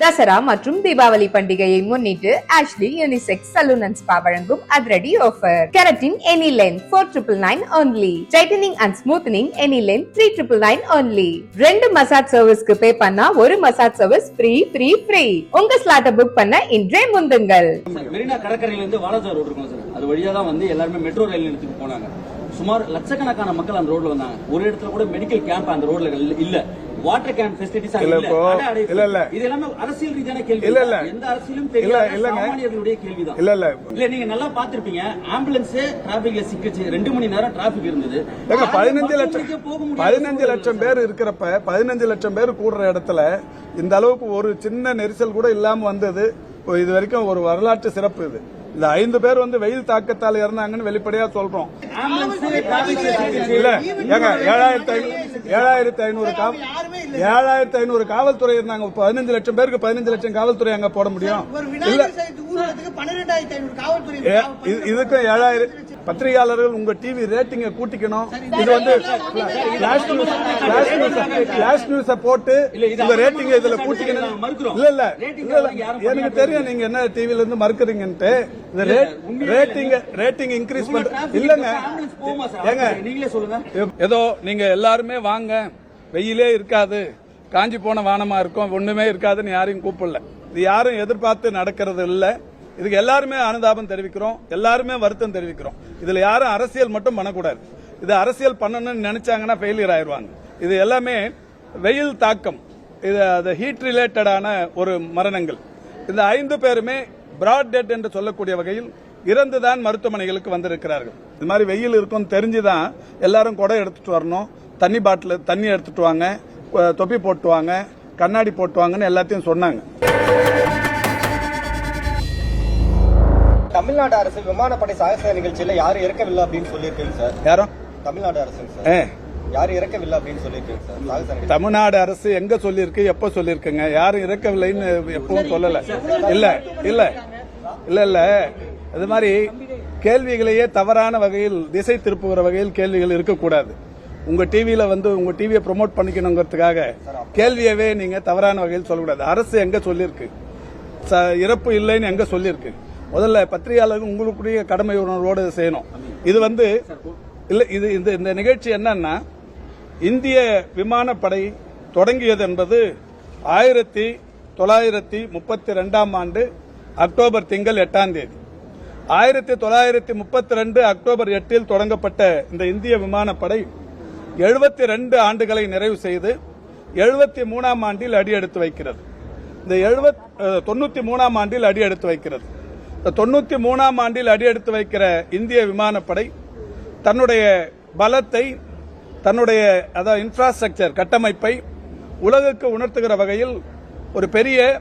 தசரா மற்றும் தீபாவளி பண்டிகையை முன்னிட்டு Ashley unisex salon and spa வழங்கும் அதிரடி offer keratin any length four triple nine only tightening and smoothening any length three triple nine only ரெண்டு massage சர்வீஸ்க்கு pay பண்ணா ஒரு massage service free free free உங்க ஸ்லாட்டை புக் பண்ண இன்றே முந்துங்கள். மெரினா கடற்கரையில இருந்து வாலாஜா ரோடு இருக்கும் சார். அது வழியா தான் வந்து எல்லாருமே மெட்ரோ ரயில் நிலையத்துக்கு போனாங்க. சுமார் லட்சக்கணக்கான மக்கள் அந்த ரோட்ல வந்தாங்க ஒரு இடத்துல கூட மெடிக்கல் கேம்ப் அந்த ரோட்ல இல்ல- இல்ல வாட்டர் கேன் ஃபெசிலிட்டிஸ் இல்ல, இல்ல. இல்ல, இல்ல. இது எல்லாமே அரசியல் ரீதியான கேள்வி இல்ல, இல்ல. எந்த அரசியலும் இல்ல, தெரியல இல்லங்க. சாமானியர்களுடைய கேள்விதான் இல்ல இல்ல இல்ல நீங்க நல்லா பாத்திருப்பீங்க ஆம்புலன்ஸ் டிராபிக்ல சிக்கிச்சு ரெண்டு மணி நேரம் டிராபிக் இருந்தது பதினஞ்சு லட்சம் பதினஞ்சு லட்சம். பேர் இருக்கிறப்ப பதினஞ்சு லட்சம் பேர் கூடுற இடத்துல இந்த அளவுக்கு ஒரு சின்ன நெரிசல் கூட இல்லாம வந்தது இது வரைக்கும் ஒரு வரலாற்று சிறப்பு இது இந்த ஐந்து பேர் வந்து வெயில் தாக்கத்தால் இறந்தாங்கன்னு வெளிப்படையா சொல்றோம். இல்ல ஏங்க ஏழாயிரத்தி ஐநூறு ஏழாயிரத்தி ஐநூறு காவல் ஏழாயிரத்தி ஐநூறு காவல்துறை இருந்தாங்க. பதினஞ்சு லட்சம் பேருக்கு பதினஞ்சு லட்சம் காவல்துறை அங்க போட முடியும். ஒரு இல்ல. இதுக்கும் ஏழாயிரம் பத்திரிகையாளர்கள் உங்க டிவி ரேட்டிங்க கூட்டிக்கணும். இது வந்து flash news flash news flash news போட்டு இல்ல, இது உங்க ரேட்டிங்க இதுல கூட்டிக்கணும். இல்ல இல்ல. எனக்கு தெரியும் நீங்க என்ன டிவில இருந்து மறுக்கிறீங்கன்ட்டு. இந்த ரேட்டிங் ரேட்டிங் இன்க்ரீஸ் பண்ற இல்லங்க? ஏங்க. நீங்களே சொல்லுங்க. ஏதோ நீங்க எல்லாருமே வாங்க. வெயிலே இருக்காது. காஞ்சி போன வானமா இருக்கும். ஒண்ணுமே இருக்காதுன்னு யாரையும் கூப்பிடல. இது யாரும் எதிர்பார்த்து நடக்கிறது இல்ல. இதுக்கு எல்லாருமே அனுதாபம் தெரிவிக்கிறோம். எல்லாருமே வருத்தம் தெரிவிக்கிறோம். இதுல யாரும் அரசியல் மட்டும் பண்ணக்கூடாது. இது அரசியல் பண்ணணும்னு நினைச்சாங்கன்னா ஃபெயிலியர் ஆயிடுவாங்க. இது எல்லாமே வெயில் தாக்கம். இது அது ஹீட் ரிலேட்டடான ஒரு மரணங்கள். இந்த ஐந்து பேருமே பிராட் டெட் என்று சொல்லக்கூடிய வகையில் இறந்துதான் மருத்துவமனைகளுக்கு வந்திருக்கிறார்கள். இது மாதிரி வெயில் இருக்கும்னு தெரிஞ்சுதான் எல்லாரும் குடம் எடுத்துட்டு வரணும். தண்ணி பாட்டில் தண்ணி எடுத்துட்டு வாங்க. தொப்பி போட்டு வாங்க கண்ணாடி போட்டு வாங்கன்னு எல்லாத்தையும் சொன்னாங்க. தமிழ்நாடு அரசு விமானப்படை சாகச நிகழ்ச்சியில யாரும் இறக்கவில்லை அப்படின்னு சொல்லியிருக்கீங்க சார். யாரும் தமிழ்நாடு அரசு சார். யாரும் இறக்கவில்லை அப்படின்னு சொல்லியிருக்கீங்க தமிழ்நாடு அரசு எங்க சொல்லியிருக்கு எப்ப சொல்லியிருக்குங்க? யாரும் இறக்கவில்லைன்னு எப்பவும் சொல்லல. இல்ல இல்ல. இல்ல இல்ல. இது மாதிரி கேள்விகளையே தவறான வகையில் திசை திருப்புகிற வகையில் கேள்விகள் இருக்கக்கூடாது. உங்க டிவியில வந்து உங்க டிவியை ப்ரோமோட் பண்ணிக்கணுங்கிறதுக்காக கேள்வியவே நீங்க தவறான வகையில் சொல்லக்கூடாது. அரசு எங்க சொல்லியிருக்கு? ச- இறப்பு இல்லைன்னு எங்க சொல்லியிருக்கு? முதல்ல பத்திரிகையாளர்கள் உங்களுக்குரிய கடமை உணர்வோடு செய்யணும். இது வந்து இல்லை இது இந்த இந்த நிகழ்ச்சி என்னன்னா இந்திய விமானப்படை தொடங்கியது என்பது ஆயிரத்தி தொள்ளாயிரத்தி முப்பத்தி ரெண்டாம் ஆண்டு அக்டோபர் திங்கள் எட்டாம் தேதி. ஆயிரத்தி தொள்ளாயிரத்தி முப்பத்தி ரெண்டு அக்டோபர் எட்டில் தொடங்கப்பட்ட இந்த இந்திய விமானப்படை எழுபத்தி ரெண்டு ஆண்டுகளை நிறைவு செய்து எழுபத்தி மூணாம் ஆண்டில் அடி எடுத்து வைக்கிறது. இந்த எழுபத் தொண்ணூற்றி மூணாம் ஆண்டில் அடி எடுத்து வைக்கிறது. தொண்ணூற்றி மூணாம் ஆண்டில் அடியெடுத்து வைக்கிற இந்திய விமானப்படை தன்னுடைய பலத்தை தன்னுடைய அதாவது இன்ஃப்ராஸ்ட்ரக்சர் கட்டமைப்பை உலகுக்கு உணர்த்துகிற வகையில் ஒரு பெரிய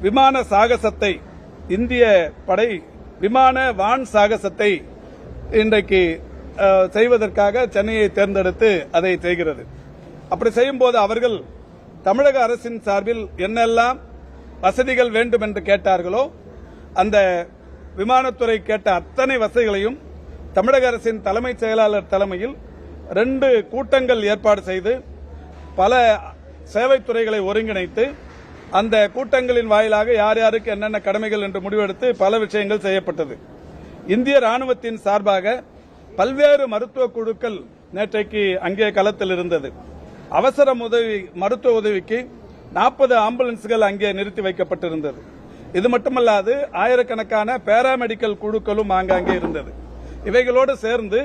விமான சாகசத்தை இந்திய படை விமான வான் சாகசத்தை இன்றைக்கு செய்வதற்காக சென்னையை தேர்ந்தெடுத்து அதை செய்கிறது. அப்படி செய்யும்போது அவர்கள் தமிழக அரசின் சார்பில் என்னெல்லாம் வசதிகள் வேண்டும் என்று கேட்டார்களோ அந்த விமானத்துறை கேட்ட அத்தனை வசதிகளையும் தமிழக அரசின் தலைமைச் செயலாளர் தலைமையில் ரெண்டு கூட்டங்கள் ஏற்பாடு செய்து பல சேவைத்துறைகளை ஒருங்கிணைத்து அந்த கூட்டங்களின் வாயிலாக யார் யாருக்கு என்னென்ன கடமைகள் என்று முடிவெடுத்து பல விஷயங்கள் செய்யப்பட்டது. இந்திய ராணுவத்தின் சார்பாக பல்வேறு மருத்துவ குழுக்கள் நேற்றைக்கு அங்கே களத்தில் இருந்தது. அவசர உதவி மருத்துவ உதவிக்கு நாற்பது ஆம்புலன்ஸ்கள் அங்கே நிறுத்தி வைக்கப்பட்டிருந்தது. இது மட்டுமல்லாது ஆயிரக்கணக்கான பேராமெடிக்கல் குழுக்களும் ஆங்காங்கே இருந்தது. இவைகளோடு சேர்ந்து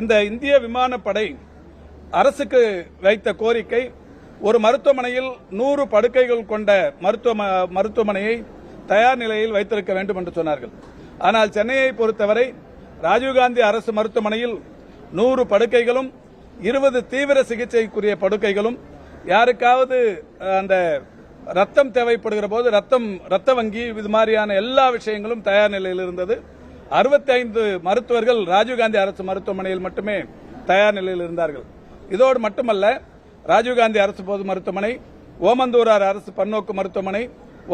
இந்த இந்திய விமானப்படை அரசுக்கு வைத்த கோரிக்கை ஒரு மருத்துவமனையில் நூறு படுக்கைகள் கொண்ட மருத்துவ மருத்துவமனையை தயார் நிலையில் வைத்திருக்க வேண்டும் என்று சொன்னார்கள். ஆனால் சென்னையை பொறுத்தவரை ராஜீவ்காந்தி அரசு மருத்துவமனையில் நூறு படுக்கைகளும் இருபது தீவிர சிகிச்சைக்குரிய படுக்கைகளும் யாருக்காவது அந்த ரத்தம் தேவைப்படுகிற போது ரத்தம் ரத்த வங்கி இது மாதிரியான எல்லா விஷயங்களும் தயார் நிலையில் இருந்தது. 65 மருத்துவர்கள் ராஜீவ்காந்தி அரசு மருத்துவமனையில் மட்டுமே தயார் நிலையில் இருந்தார்கள். இதோடு மட்டுமல்ல ராஜீவ்காந்தி அரசு பொது மருத்துவமனை ஓமந்தூரார் அரசு பன்னோக்கு மருத்துவமனை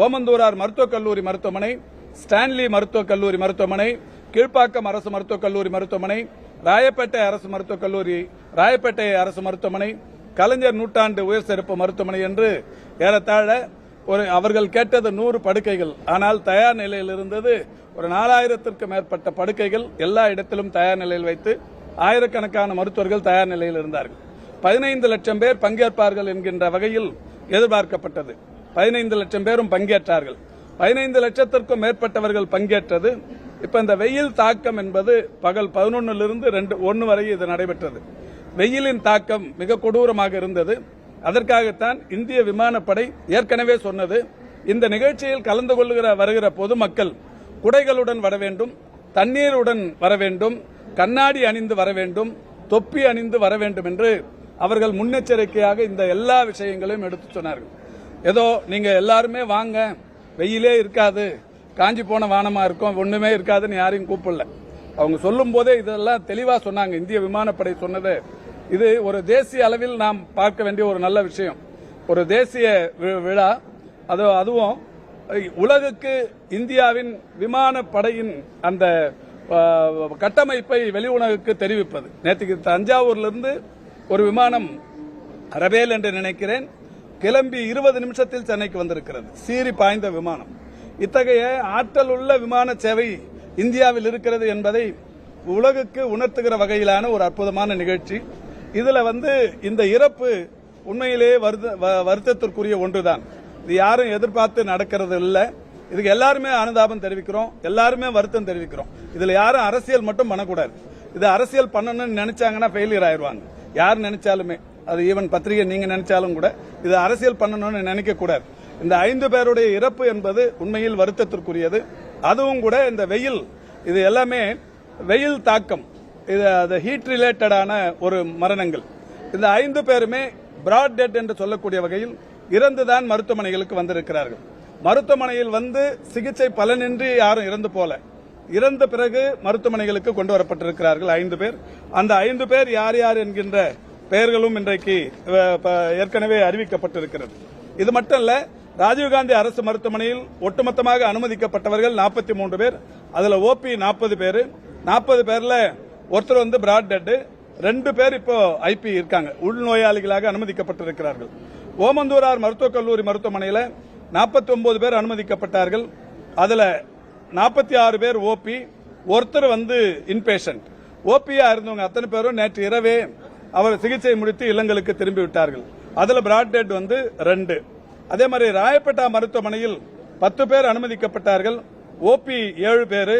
ஓமந்தூரார் மருத்துவக் கல்லூரி மருத்துவமனை ஸ்டான்லி மருத்துவக் கல்லூரி மருத்துவமனை கீழ்ப்பாக்கம் அரசு மருத்துவக் கல்லூரி மருத்துவமனை ராயப்பேட்டை அரசு மருத்துவக் கல்லூரி ராயப்பேட்டை அரசு மருத்துவமனை கலைஞர் நூற்றாண்டு உயர் சிறப்பு மருத்துவமனை என்று ஏறத்தாழ ஒரு அவர்கள் கேட்டது நூறு படுக்கைகள். ஆனால் தயார் நிலையில் இருந்தது ஒரு நாலாயிரத்திற்கு மேற்பட்ட படுக்கைகள் எல்லா இடத்திலும் தயார் நிலையில் வைத்து ஆயிரக்கணக்கான மருத்துவர்கள் தயார் நிலையில் இருந்தார்கள். பதினைந்து லட்சம் பேர் பங்கேற்பார்கள் என்கின்ற வகையில் எதிர்பார்க்கப்பட்டது. பதினைந்து லட்சம் பேரும் பங்கேற்றார்கள். பதினைந்து லட்சத்திற்கும் மேற்பட்டவர்கள் பங்கேற்றது. இப்ப இந்த வெயில் தாக்கம் என்பது பகல் பதினொன்னிலிருந்து ரெண்டு ஒன்று வரை இது நடைபெற்றது. வெயிலின் தாக்கம் மிக கொடூரமாக இருந்தது. அதற்காகத்தான் இந்திய விமானப்படை ஏற்கனவே சொன்னது. இந்த நிகழ்ச்சியில் கலந்து கொள்கிற வருகிற பொதுமக்கள் குடைகளுடன் வர வேண்டும் தண்ணீருடன் வர வேண்டும் கண்ணாடி அணிந்து வர வேண்டும் தொப்பி அணிந்து வர வேண்டும் என்று அவர்கள் முன்னெச்சரிக்கையாக இந்த எல்லா விஷயங்களையும் எடுத்து சொன்னார்கள். ஏதோ நீங்க எல்லாருமே வாங்க வெயிலே இருக்காது காஞ்சி போன வானமா இருக்கும் ஒண்ணுமே இருக்காதுன்னு யாரையும் கூப்பிடல. அவங்க சொல்லும் போதே இதெல்லாம் தெளிவா சொன்னாங்க. இந்திய விமானப்படை சொன்னது இது ஒரு தேசிய அளவில் நாம் பார்க்க வேண்டிய ஒரு நல்ல விஷயம். ஒரு தேசிய வி- விழா. அது அதுவும் உலகுக்கு இந்தியாவின் விமானப்படையின் அந்த கட்டமைப்பை வெளி உலகுக்கு தெரிவிப்பது. நேற்றுக்கு தஞ்சாவூர்லிருந்து ஒரு விமானம் ரபேல் என்று நினைக்கிறேன். கிளம்பி இருபது நிமிஷத்தில் சென்னைக்கு வந்திருக்கிறது. சீறி பாய்ந்த விமானம். இத்தகைய ஆற்றல் உள்ள விமான சேவை இந்தியாவில் இருக்கிறது என்பதை உலகுக்கு உணர்த்துகிற வகையிலான ஒரு அற்புதமான நிகழ்ச்சி. இதுல வந்து இந்த இறப்பு உண்மையிலேயே வ- வருத்தத்திற்குரிய ஒன்றுதான். இது யாரும் எதிர்பார்த்து நடக்கிறது இல்லை. இதுக்கு எல்லாருமே அனுதாபம் தெரிவிக்கிறோம். எல்லாருமே வருத்தம் தெரிவிக்கிறோம். இதுல யாரும் அரசியல் மட்டும் பண்ணக்கூடாது. இது அரசியல் பண்ணணும்னு நினைச்சாங்கன்னா ஃபெயிலியர் ஆயிடுவாங்க. யார் நினைச்சாலுமே. அது ஈவன் பத்திரிகை நீங்க நினைச்சாலும் கூட இது அரசியல் பண்ணணும்னு நினைக்க கூடாது இந்த ஐந்து பேருடைய இறப்பு என்பது உண்மையில் வருத்தத்திற்குரியது. அதுவும் கூட இந்த வெயில். இது எல்லாமே வெயில் தாக்கம். இது அது ஹீட் ரிலேட்டடான ஒரு மரணங்கள். இந்த ஐந்து பேருமே பிராட் டெட் என்று சொல்லக்கூடிய வகையில் இறந்துதான் மருத்துவமனைகளுக்கு வந்திருக்கிறார்கள். மருத்துவமனையில் வந்து சிகிச்சை பலனின்றி யாரும் இறந்து போல. இறந்த பிறகு மருத்துவமனைகளுக்கு கொண்டு வரப்பட்டிருக்கிறார்கள் ஐந்து பேர். அந்த ஐந்து பேர் யார் யார் என்கின்ற பெயர்களும் இன்றைக்கு ஏற்கனவே அறிவிக்கப்பட்டிருக்கிறது. இது மட்டும் இல்ல ராஜீவ்காந்தி அரசு மருத்துவமனையில் ஒட்டுமொத்தமாக அனுமதிக்கப்பட்டவர்கள் நாற்பத்தி மூன்று பேர். அதுல ஓபி நாற்பது பேர். நாற்பது பேர்ல ஒருத்தர் வந்து பிராட் டெட்டு ரெண்டு பேர் இப்போ ஐபி இருக்காங்க. உள்நோயாளிகளாக அனுமதிக்கப்பட்டிருக்கிறார்கள். ஓமந்தூரார் மருத்துவக் கல்லூரி மருத்துவமனையில் நாற்பத்தி ஒன்பது பேர் அனுமதிக்கப்பட்டார்கள். அதில் நாற்பத்தி ஆறு பேர் ஓபி ஒருத்தர் வந்து இன்பேஷண்ட் ஓபியாக இருந்தவங்க அத்தனை பேரும் நேற்று இரவே அவர் சிகிச்சை முடித்து இல்லங்களுக்கு திரும்பி விட்டார்கள். அதில் பிராட் டெட் வந்து ரெண்டு. அதே மாதிரி ராயப்பேட்டா மருத்துவமனையில் பத்து பேர் அனுமதிக்கப்பட்டார்கள். ஓபி ஏழு பேர்.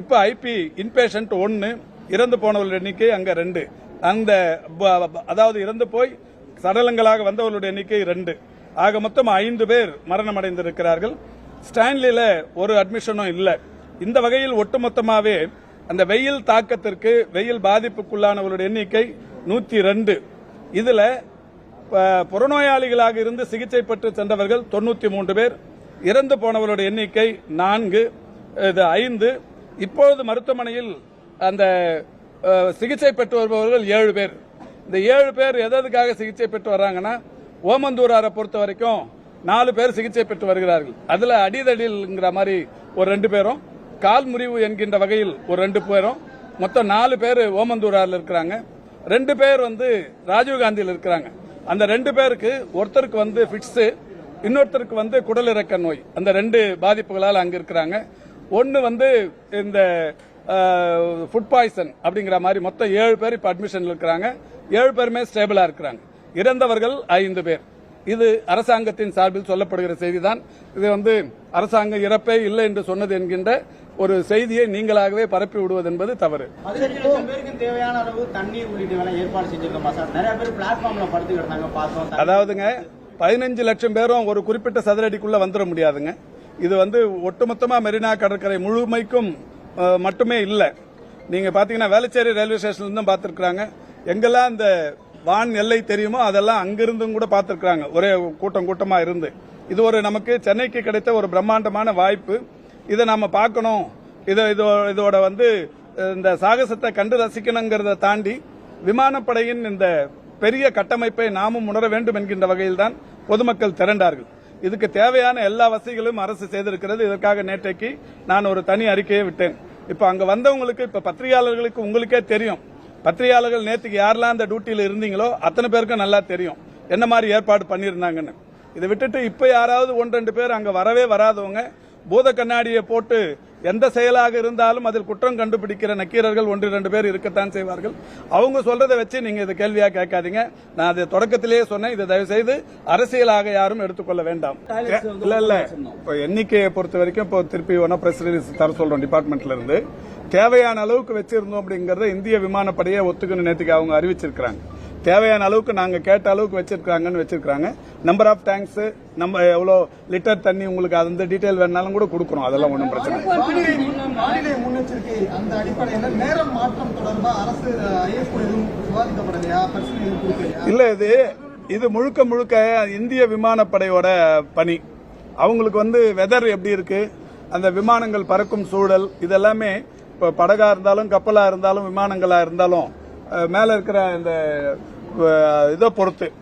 இப்போ ஐபி இன்பேஷண்ட் ஒன்று இறந்து போனவர்களுடைய எண்ணிக்கை அங்க ரெண்டு. அந்த அதாவது இறந்து போய் சடலங்களாக வந்தவர்களுடைய எண்ணிக்கை ரெண்டு. ஆக மொத்தம் ஐந்து பேர் மரணம் அடைந்திருக்கிறார்கள் ஸ்டான்லியில் ஒரு அட்மிஷனும் இல்லை. இந்த வகையில் ஒட்டுமொத்தமாகவே அந்த வெயில் தாக்கத்திற்கு வெயில் பாதிப்புக்குள்ளானவர்களுடைய எண்ணிக்கை நூற்றி ரெண்டு. இதில் ப- புறநோயாளிகளாக இருந்து சிகிச்சை பெற்று சென்றவர்கள் தொண்ணூற்றி மூன்று பேர். இறந்து போனவர்களுடைய எண்ணிக்கை நான்கு இது ஐந்து. இப்பொழுது மருத்துவமனையில் அந்த சிகிச்சை பெற்று வருபவர்கள் ஏழு பேர். இந்த ஏழு பேர் எதற்காக சிகிச்சை பெற்று வர்றாங்கன்னா ஓமந்தூராரை பொறுத்த வரைக்கும் நாலு பேர் சிகிச்சை பெற்று வருகிறார்கள். அதில் அடிதடில்ங்கிற மாதிரி ஒரு ரெண்டு பேரும் கால் முறிவு என்கின்ற வகையில் ஒரு ரெண்டு பேரும் மொத்தம் நாலு பேர் ஓமந்தூராரில் இருக்கிறாங்க. ரெண்டு பேர் வந்து ராஜீவ்காந்தியில் இருக்கிறாங்க. அந்த ரெண்டு பேருக்கு ஒருத்தருக்கு வந்து ஃபிட்ஸு இன்னொருத்தருக்கு வந்து குடலிறக்க நோய். அந்த ரெண்டு பாதிப்புகளால் அங்கே இருக்கிறாங்க. ஒன்று வந்து இந்த ஃபுட் பாய்சன் அப்படிங்கிற மாதிரி மொத்தம் ஏழு பேர் இப்ப அட்மிஷன்ல இருக்கிறாங்க. ஏழு பேருமே ஸ்டேபிளா இருக்கிறாங்க. இறந்தவர்கள் ஐந்து பேர். இது அரசாங்கத்தின் சார்பில் சொல்லப்படுகிற செய்திதான். இது வந்து அரசாங்கம் இறப்பே இல்லை என்று சொன்னது என்கின்ற ஒரு செய்தியை நீங்களாகவே பரப்பி விடுவது என்பது தவறு. அதாவதுங்க பதினஞ்சு லட்சம் பேரும் ஒரு குறிப்பிட்ட சதுரடிக்குள்ள வந்துட முடியாதுங்க. இது வந்து ஒட்டுமொத்தமா மெரினா கடற்கரை முழுமைக்கும் மட்டுமே இல்லை. நீங்கள் பார்த்தீங்கன்னா வேளச்சேரி ரயில்வே ஸ்டேஷன்லேருந்து பார்த்துருக்குறாங்க எங்கெல்லாம் இந்த வான் எல்லை தெரியுமோ அதெல்லாம் அங்கிருந்தும் கூட பார்த்துருக்குறாங்க ஒரே கூட்டம் கூட்டமாக இருந்து. இது ஒரு நமக்கு சென்னைக்கு கிடைத்த ஒரு பிரம்மாண்டமான வாய்ப்பு. இதை நாம் பார்க்கணும். இதை இதோ- இதோட வந்து இந்த சாகசத்தை கண்டு ரசிக்கணுங்கிறத தாண்டி விமானப்படையின் இந்த பெரிய கட்டமைப்பை நாமும் உணர வேண்டும் என்கின்ற வகையில் தான் பொதுமக்கள் திரண்டார்கள். இதுக்கு தேவையான எல்லா வசதிகளும் அரசு செய்திருக்கிறது. இதற்காக நேற்றைக்கு நான் ஒரு தனி அறிக்கையை விட்டேன். இப்போ அங்கே வந்தவங்களுக்கு இப்போ பத்திரிகையாளர்களுக்கு உங்களுக்கே தெரியும். பத்திரிகையாளர்கள் நேற்றுக்கு யாரெல்லாம் அந்த டியூட்டியில் இருந்தீங்களோ அத்தனை பேருக்கும் நல்லா தெரியும். என்ன மாதிரி ஏற்பாடு பண்ணியிருந்தாங்கன்னு. இதை விட்டுட்டு இப்போ யாராவது ஒன்று ரெண்டு பேர் அங்கே வரவே வராதவங்க பூத கண்ணாடியை போட்டு எந்த செயலாக இருந்தாலும் அதில் குற்றம் கண்டுபிடிக்கிற நக்கீரர்கள் ஒன்று ரெண்டு பேர் இருக்கத்தான் செய்வார்கள். அவங்க சொல்றதை வச்சு நீங்க இதை கேள்வியா கேட்காதீங்க. நான் அதை தொடக்கத்திலேயே சொன்னேன். இதை தயவு செய்து அரசியலாக யாரும் எடுத்துக்கொள்ள வேண்டாம். இல்ல இல்ல. இப்போ எண்ணிக்கையை பொறுத்த வரைக்கும் இப்போ திருப்பி ஒன்னா பிரஸ் ரிலீஸ் தர சொல்றோம் டிபார்ட்மெண்ட்ல இருந்து. தேவையான அளவுக்கு வச்சிருந்தோம் அப்படிங்கறத இந்திய விமானப்படையை ஒத்துக்கணும் நேற்றுக்கு அவங்க அறிவிச்சிருக்காங்க தேவையான அளவுக்கு நாங்க கேட்ட அளவுக்கு வச்சிருக்காங்கன்னு வச்சிருக்காங்க நம்பர் ஆஃப் டேங்க்ஸ் நம்ம எவ்வளவு லிட்டர் தண்ணி உங்களுக்கு அந்த டீடைல் வேணாலும் கூட கொடுக்குறோம். அதெல்லாம் ஒன்றும் பிரச்சனை இல்லை. இது இது முழுக்க முழுக்க இந்திய விமானப்படையோட பணி. அவங்களுக்கு வந்து வெதர் எப்படி இருக்கு அந்த விமானங்கள் பறக்கும் சூழல் இதெல்லாமே இப்போ படகா இருந்தாலும் கப்பலா இருந்தாலும் விமானங்களா இருந்தாலும் மேலே இருக்கிற இந்த இதை பொறுத்து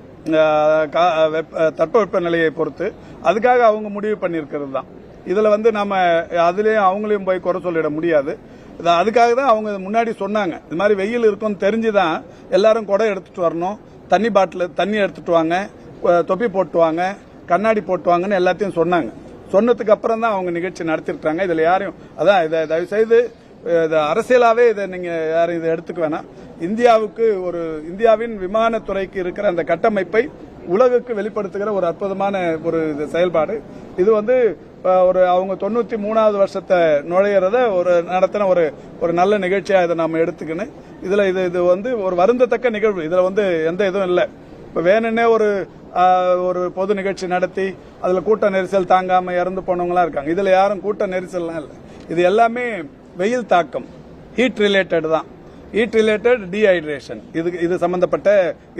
கா- வெப்ப- தட்பவெப்ப நிலையை பொறுத்து அதுக்காக அவங்க முடிவு பண்ணியிருக்கிறது தான். இதில் வந்து நம்ம அதுலேயும் அவங்களையும் போய் குறை சொல்லிட முடியாது. அதுக்காக தான் அவங்க முன்னாடி சொன்னாங்க. இது மாதிரி வெயில் இருக்கும்னு தெரிஞ்சுதான் எல்லாரும் குடை எடுத்துட்டு வரணும். தண்ணி பாட்டில் தண்ணி எடுத்துட்டு வாங்க. தொப்பி போட்டுவாங்க. கண்ணாடி போட்டுவாங்கன்னு எல்லாத்தையும் சொன்னாங்க. சொன்னதுக்கு அப்புறம் தான் அவங்க நிகழ்ச்சி நடத்திருக்காங்க இதில் யாரையும் அதான் இதை தயவு செய்து அரசியலாகவே இது இதை நீங்கள் யாரும் இதை எடுத்துக்க வேணாம். இந்தியாவுக்கு ஒரு இந்தியாவின் விமானத்துறைக்கு இருக்கிற அந்த கட்டமைப்பை உலகுக்கு வெளிப்படுத்துகிற ஒரு அற்புதமான ஒரு இது செயல்பாடு. இது வந்து ஒரு அவங்க தொண்ணூத்தி மூணாவது வருஷத்தை நுழையிறத ஒரு நடத்தின ஒரு ஒரு நல்ல நிகழ்ச்சியா இதை நாம எடுத்துக்கணும் இதுல இது இது வந்து ஒரு வருந்தத்தக்க நிகழ்வு. இதுல வந்து எந்த இதுவும் இல்லை. இப்ப வேணும்னே ஒரு ஒரு பொது நிகழ்ச்சி நடத்தி அதுல கூட்ட நெரிசல் தாங்காம இறந்து போனவங்களாம் இருக்காங்க. இதுல யாரும் கூட்ட நெரிசல்லாம் இல்லை. இது எல்லாமே வெயில் தாக்கம். ஹீட் ரிலேட்டட் தான். ஹீட் ரிலேட்டட் டீஹைட்ரேஷன் இது இது சம்பந்தப்பட்ட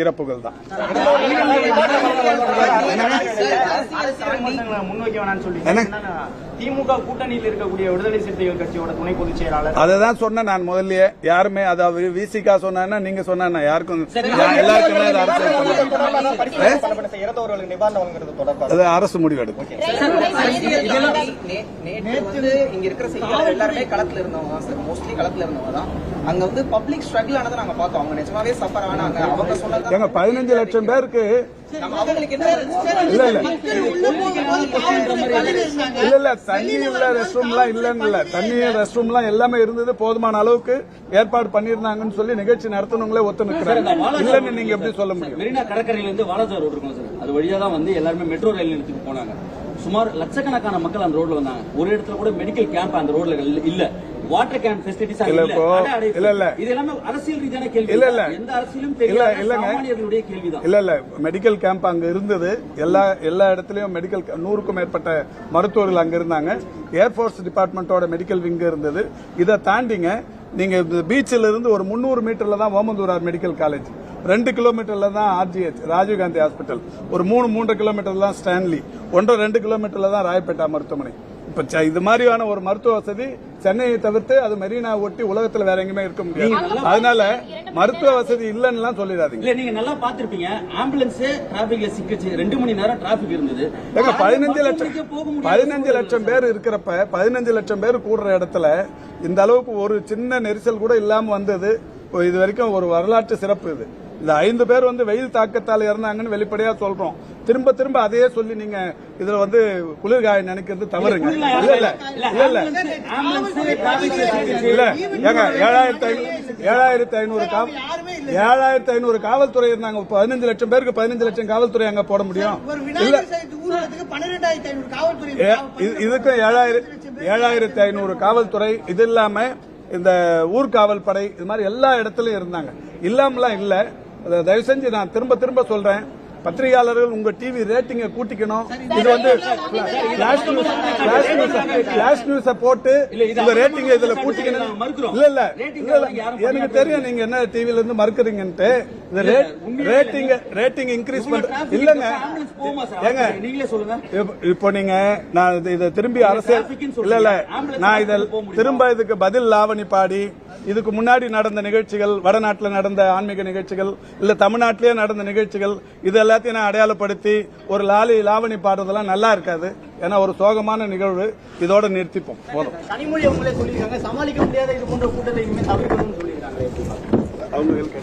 இறப்புகள் தான். திமுக கூட்டணியில் இருக்கக்கூடிய விடுதலை சிறுத்தைகள் கட்சியோட துணை பொதுச் செயலாளர். அதை தான் சொன்னேன் நான் முதல்லயே. யாருமே அதாவது விசிகா சொன்னா நீங்க சொன்னா யாருக்கும் எல்லாருக்குமே அது தொடர்பாக அது அரசு முடிவெடுக்கும். நேற்று வந்து இங்க இருக்கிற செய்தியாளர் எல்லாருமே களத்துல இருந்தவங்க தான் சார். மோஸ்ட்லி களத்துல இருந்தவங்க தான். அங்க வந்து பப்ளிக் ஸ்ட்ரகிள் ஆனதை நாங்க பார்த்தோம். அவங்க நிஜமாவே சஃபர் ஆனாங்க. அவங்க சொன்னது ஏங்க பதினஞ்சு லட்சம் பேருக்கு இல்ல இல்ல. தண்ணி உள்ள ரெஸ்ட் ரூம்லாம் இல்லன்னு இல்ல. தண்ணி ரெஸ்ட் ரூம்லாம் எல்லாமே இருந்தது. போதுமான அளவுக்கு ஏற்பாடு பண்ணிருந்தாங்கன்னு சொல்லி நிகழ்ச்சி நடத்தினவங்களே ஒத்து நிக்கிறாங்க இல்லன்னு நீங்க எப்படி சொல்ல முடியும்? மெரினா கடற்கரையில இருந்து வாலாஜா ரோடு இருக்கும் சார். அது வழியா தான் வந்து எல்லாருமே மெட்ரோ ரயில் நிலையத்துக்கு போனாங்க. சுமார் லட்சக்கணக்கான மக்கள் அந்த ரோட்ல வந்தாங்க. ஒரு இடத்துல கூட மெடிக்கல் கேம்ப் அந்த ரோட்ல இல்ல. வாட்டர் கேன் ஃபெசிலிட்டிஸ் இல்ல, இல்ல. இது எல்லாமே அரசியல் ரீதியான கேள்வி. இல்ல, இல்ல. எந்த அரசியலும் இல்ல, இல்லங்க. சாமானியர்களுடைய கேள்விதான். இல்ல இல்ல. மெடிக்கல் கேம்ப் அங்க இருந்தது. எல்லா எல்லா இடத்துலயும் மெடிக்கல் நூறுக்கும் மேற்பட்ட மருத்துவர்கள் அங்க இருந்தாங்க. ஏர்போர்ஸ் டிபார்ட்மெண்டோட மெடிக்கல் விங் இருந்தது. இதை தாண்டிங்க நீங்க பீச்சில் இருந்து ஒரு முந்நூறு மீட்டர்ல தான் ஓமந்தூரார் மெடிக்கல் காலேஜ் ரெண்டு கிலோமீட்டர்ல தான் ஆர்ஜிஹெச் ராஜீவ்காந்தி ஹாஸ்பிட்டல் ஒரு மூணு மூன்று கிலோமீட்டர் தான் ஸ்டான்லி. ஒன்றரை ரெண்டு கிலோமீட்டர்ல தான் ராயப்பேட்டா மருத்துவமனை. இப்ப ச- இது மாதிரியான ஒரு மருத்துவ வசதி சென்னையை தவிர்த்து அது மெரினா ஒட்டி உலகத்துல வேற எங்கேயுமே இருக்க முடியாது. அதனால மருத்துவ வசதி இல்லைன்னு சொல்லிடாதீங்க. இல்ல நீங்க நல்லா பாத்திருப்பீங்க. ஆம்புலன்ஸ் டிராபிக்ல சிக்கிச்சு. ரெண்டு மணி நேரம் டிராபிக் இருந்தது. பதினஞ்சு லட்சம் பதினஞ்சு லட்சம் பேர் இருக்கிறப்ப பதினஞ்சு லட்சம் பேர் கூடுற இடத்துல இந்த அளவுக்கு ஒரு சின்ன நெரிசல் கூட இல்லாம வந்தது. இப்போ இது வரைக்கும் ஒரு வரலாற்று சிறப்பு இது. இந்த ஐந்து பேர் வந்து வெயில் தாக்கத்தால் இறந்தாங்கன்னு வெளிப்படையா சொல்றோம். திரும்ப திரும்ப அதையே சொல்லி நீங்க இதுல வந்து குளிர்காய நினைக்கிறது தவறுங்க. இல்ல இல்ல இல்ல இல்ல இல்ல. ஏங்க ஏழாயிரத்தி ஏழாயிரத்தி ஐநூறு காவல் ஏழாயிரத்தி ஐநூறு காவல்துறை இருந்தாங்க. பதினஞ்சு லட்சம் பேருக்கு பதினஞ்சு லட்சம் காவல்துறை அங்க போட முடியும். இல்ல. விநாயகர் சதுர்த்தி ஊர்வலத்துக்கு பன்னிரெண்டாயிரத்தி ஐநூறு காவல்துறை ஏ- இது- இதுக்கும் ஏழாயிரம் ஏழாயிரத்தி ஐநூறு காவல்துறை இது இல்லாம இந்த ஊர்காவல் படை இது மாதிரி எல்லா இடத்துலயும் இருந்தாங்க. இல்லாமலாம் இல்ல. தயவு செஞ்சு நான் திரும்ப திரும்ப சொல்றேன். பத்திரிகையாளர்கள் உங்க டிவி ரேட்டிங்கை கூட்டிக்கணும். இது வந்து பிளாஷ் நியூஸ் போட்டு உங்க ரேட்டிங் இதுல கூட்டிக்கணும். இல்ல இல்ல. எனக்கு தெரியும் நீங்க என்ன டிவில இருந்து மறுக்கிறீங்கன்ட்டு. இந்த ரேட்டிங் ரேட்டிங் இன்க்ரீஸ் பண்ற இல்லங்க? ஏங்க. நீங்களே சொல்லுங்க. இப்ப- நீங்க நான் இது- திரும்பி அரசியல் இல்ல இல்ல. நான் இதில்? திரும்ப இதுக்கு பதில் லாவணி பாடி இதுக்கு முன்னாடி நடந்த நிகழ்ச்சிகள் வடநாட்டுல நடந்த ஆன்மீக நிகழ்ச்சிகள் இல்ல தமிழ்நாட்டிலேயே நடந்த நிகழ்ச்சிகள் இது எல்லாத்தையும் நான் அடையாளப்படுத்தி ஒரு லாலி லாவணி பாடுறதெல்லாம் நல்லா இருக்காது. ஏன்னா ஒரு சோகமான நிகழ்வு. இதோட நிறுத்திப்போம். போதும். கனிமொழி